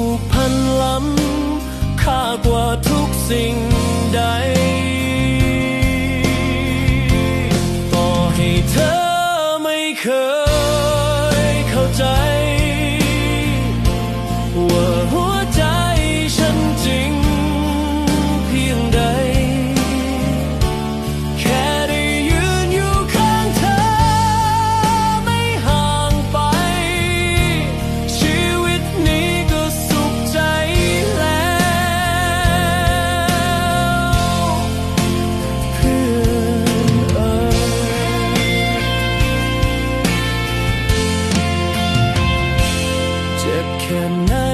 ผูกพันล้ำค่ากว่าทุกสิ่งใด ต่อให้เธอไม่เคย another